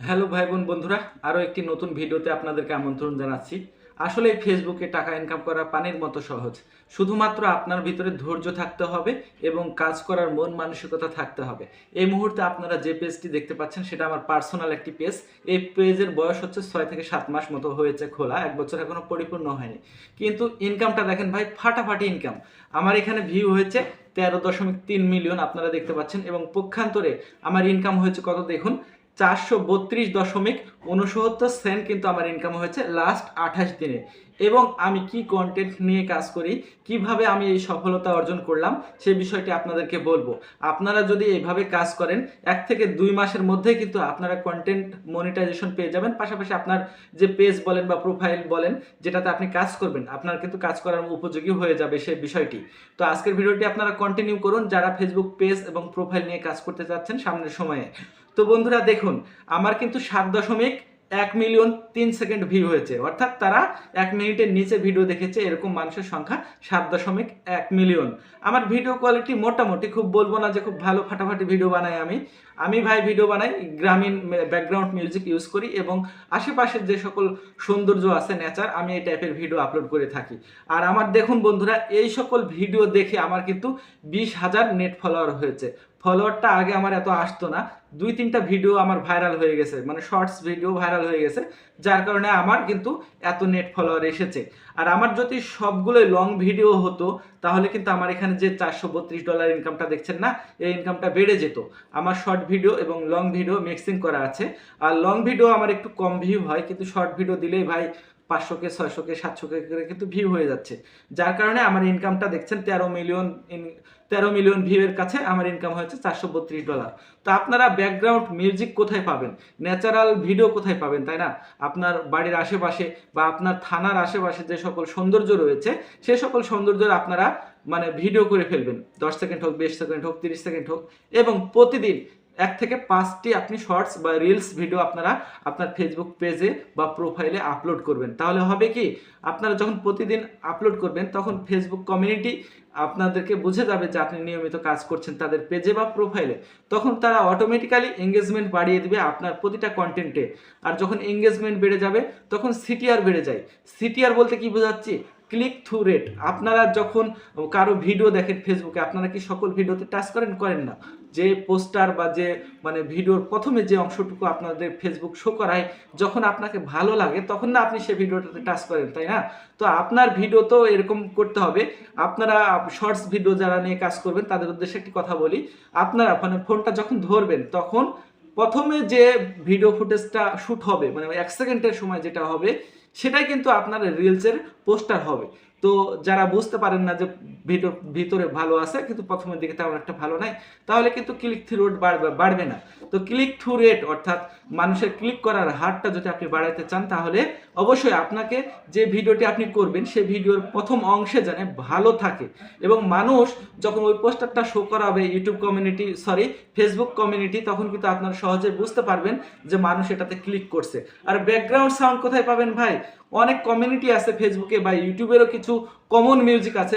Hello ভাই বোন বন্ধুরা, আরও একটি নতুন ভিডিওতে আপনাদেরকে আমন্ত্রণ জানাচ্ছি। আসলে ফেসবুকে টাকা ইনকাম করা পানির মতো সহজ। শুধুমাত্র আপনার ভিতরে ধৈর্য থাকতে হবে এবং কাজ করার মন মানসিকতা থাকতে হবে। এই মুহূর্তে আপনারা যে পেজটি দেখতে পাচ্ছেন, সেটা আমার পার্সোনাল একটি পেজ। এই পেজের বয়স হচ্ছে ছয় থেকে সাত মাস মতো হয়েছে খোলা, এক বছর এখনও পরিপূর্ণ হয়নি। কিন্তু ইনকামটা দেখেন ভাই, ফাটাফাটি ইনকাম আমার এখানে ভিউ হয়েছে তেরো দশমিক তিন মিলিয়ন আপনারা দেখতে পাচ্ছেন। এবং পক্ষান্তরে আমার ইনকাম হয়েছে কত দেখুন? চারশো বত্রিশ দশমিক উনসত্তর সেন্ট কিন্তু আমার ইনকাম হয়েছে লাস্ট আঠাশ দিনে। এবং আমি কি কন্টেন্ট নিয়ে কাজ করি, কীভাবে আমি এই সফলতা অর্জন করলাম সেই বিষয়টি আপনাদেরকে বলব। আপনারা যদি এইভাবে কাজ করেন, এক থেকে দুই মাসের মধ্যে কিন্তু আপনারা কন্টেন্ট মনিটাইজেশন পেয়ে যাবেন। পাশাপাশি আপনার যে পেজ বলেন বা প্রোফাইল বলেন, যেটাতে আপনি কাজ করবেন, আপনার কিন্তু কাজ করার উপযোগী হয়ে যাবে সেই বিষয়টি। তো আজকের ভিডিওটি আপনারা কন্টিনিউ করুন। যারা ফেসবুক পেজ এবং প্রোফাইল নিয়ে কাজ করতে চাচ্ছেন সামনের সময়ে। তো বন্ধুরা দেখুন, আমার কিন্তু সাত দশমিক এক মিলিয়ন তিন সেকেন্ড ভিউ হয়েছে। অর্থাৎ তারা এক মিনিটের নিচে ভিডিও দেখেছে, এরকম মানুষের সংখ্যা সাত দশমিক এক মিলিয়ন। আমার ভিডিও কোয়ালিটি মোটামুটি, খুব বলব না যে খুব ভালো ফাটাফাটি ভিডিও বানাই আমি। আমি ভাই ভিডিও বানাই, গ্রামীণ ব্যাকগ্রাউন্ড মিউজিক ইউজ করি এবং আশেপাশের যে সকল সৌন্দর্য আছে নেচার আমি এই টাইপের ভিডিও আপলোড করে থাকি। আর আমার দেখুন বন্ধুরা, এই সকল ভিডিও দেখে আমার কিন্তু বিশ হাজার নেট ফলোয়ার হয়েছে। ফলোয়ারটা আগে আমার এত আসতো না। দুই, তিনটা ভিডিও আমার ভাইরাল হয়ে গেছে মানে শর্টস ভিডিও ভাইরাল হয়ে গেছে, যার কারণে আমার কিন্তু এত নেট ফলোয়ার এসেছে। আর আমার যদি সবগুলোই লং ভিডিও হতো, তাহলে কিন্তু আমার এখানে যে চারশো বত্রিশ ডলার ইনকামটা দেখছেন না, এই ইনকামটা বেড়ে যেত। আমার শর্ট ভিডিও এবং লং ভিডিও মিক্সিং করা আছে। আর লং ভিডিও আমার একটু কম ভিউ হয়, কিন্তু শর্ট ভিডিও দিলেই ভাই পাঁচশোকে ছয়শোকে সাতশোকে করে কিন্তু ভিউ হয়ে যাচ্ছে। যার কারণে আমার ইনকামটা দেখছেন, তেরো মিলিয়ন তেরো মিলিয়ন ভিউয়ের কাছে আমার ইনকাম হয়েছে চারশো বত্রিশ ডলার তো আপনারা ব্যাকগ্রাউন্ড মিউজিক কোথায় পাবেন? ন্যাচারাল ভিডিও কোথায় পাবেন, তাই না? আপনার বাড়ির আশেপাশে বা আপনার থানার আশেপাশে যে সকল সৌন্দর্য রয়েছে, সে সকল সৌন্দর্যের আপনারা মানে ভিডিও করে ফেলবেন। দশ সেকেন্ড হোক, বিশ সেকেন্ড হোক, তিরিশ সেকেন্ড হোক, এবং প্রতিদিন এক থেকে পাঁচটি আপনি শর্টস বা রিলস ভিডিও আপনারা আপনার ফেসবুক পেজে বা প্রোফাইলে আপলোড করবেন। তাহলে হবে কি, আপনারা যখন প্রতিদিন আপলোড করবেন, তখন ফেসবুক কমিউনিটি আপনাদেরকে বুঝে যাবে যে আপনি নিয়মিত কাজ করছেন তাদের পেজে বা প্রোফাইলে তখন তারা অটোমেটিক্যালি এঙ্গেজমেন্ট বাড়িয়ে দিবে আপনার প্রতিটা কন্টেন্টে আর যখন এঙ্গেজমেন্ট বেড়ে যাবে, তখন সিটিআর বেড়ে যায়। সিটিআর বলতে কি বোঝাচ্ছি? ক্লিক থ্রু রেট আপনারা যখন কারও ভিডিও দেখেন ফেসবুকে আপনারা কি সকল ভিডিওতে টাচ করেন? করেন না। যে পোস্টার বা যে মানে ভিডিওর প্রথমে যে অংশটুকু আপনাদের ফেসবুক শো করায়, যখন আপনাকে ভালো লাগে, তখন না আপনি সেই ভিডিওটাতে টাচ করেন, তাই না? তো আপনার ভিডিও তো এরকম করতে হবে। আপনারা শর্টস ভিডিও যারা নিয়ে কাজ করবেন, তাদের উদ্দেশ্যে একটি কথা বলি। আপনারা মানে ফোনটা যখন ধরবেন, তখন প্রথমে যে ভিডিও ফুটেজটা শ্যুট হবে মানে এক সেকেন্ডের সময় যেটা হবে, সেটাই কিন্তু আপনার রিলসের পোস্টার হবে। তো যারা বুঝতে পারেন না যে ভিতরে ভালো আছে, কিন্তু প্রথমের দিকে তেমন একটা ভালো নাই। তাহলে কিন্তু ক্লিক থ্রু রেট বাড়বে বাড়বে না। তো ক্লিক থ্রু রেট অর্থাৎ মানুষের ক্লিক করার হারটা যদি আপনি বাড়াইতে চান, তাহলে অবশ্যই আপনাকে যে ভিডিওটি আপনি করবেন সেই ভিডিওর প্রথম অংশে জানে ভালো থাকে। এবং মানুষ যখন ওই পোস্টারটা শো করাবে YouTube community sorry Facebook community তখন কিন্তু আপনারা সহজে বুঝতে পারবেন যে মানুষ এটাতে ক্লিক করছে। আর ব্যাকগ্রাউন্ড সাউন্ড কোথায় পাবেন ভাই? অনেক কমিউনিটি আছে ফেসবুকে বা ইউটিউবেরও কিছু কমন মিউজিক আছে।